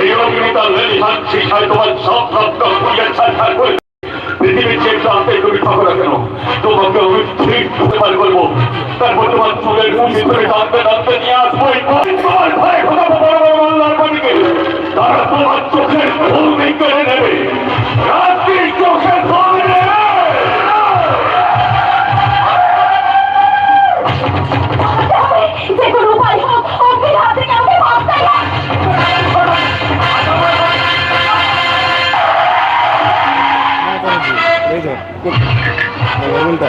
এই অগ্নিতা লেলিহান শিখায় তোমার সব রক্ত পুড়িয়ে ছাড় করে পৃথিবীর যে প্রান্তে তুমি থাকো না কেন? তোমাকে আমি ঠিক উপকার করব তারপর তোমার চুলের ভিতরে টানতে টানতে নিয়ে আসব। তোমার ভয়ে খোদাবো বড় বড় আল্লাহর বাড়িকে তারা তোমার চোখের ঘুম কেড়ে নেবে রাত উল্টা